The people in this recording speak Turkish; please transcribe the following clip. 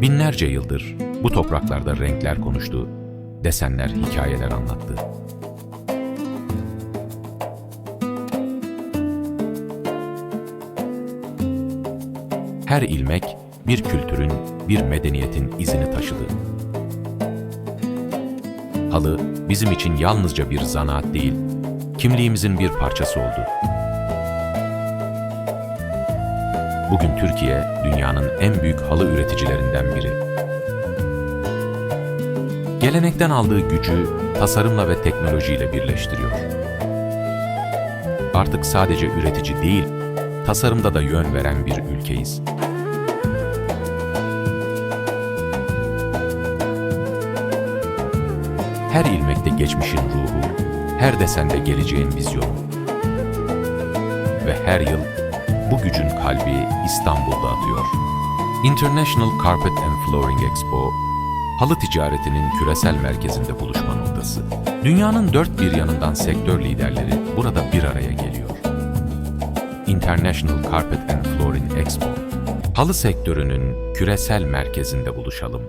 Binlerce yıldır bu topraklarda renkler konuştu, desenler hikayeler anlattı. Her ilmek bir kültürün, bir medeniyetin izini taşıdı. Halı bizim için yalnızca bir zanaat değil, kimliğimizin bir parçası oldu. Bugün Türkiye dünyanın en büyük halı üreticilerinden biri. Gelenekten aldığı gücü tasarımla ve teknolojiyle birleştiriyor. Artık sadece üretici değil, tasarımda da yön veren bir ülkeyiz. Her ilmekte geçmişin ruhu, her desende geleceğin vizyonu. Ve her yıl bu gücün kalbi İstanbul'da atıyor. International Carpet and Flooring Expo, halı ticaretinin küresel merkezinde buluşma noktası. Dünyanın dört bir yanından sektör liderleri burada bir araya geliyor. International Carpet and Flooring Expo, halı sektörünün küresel merkezinde buluşalım.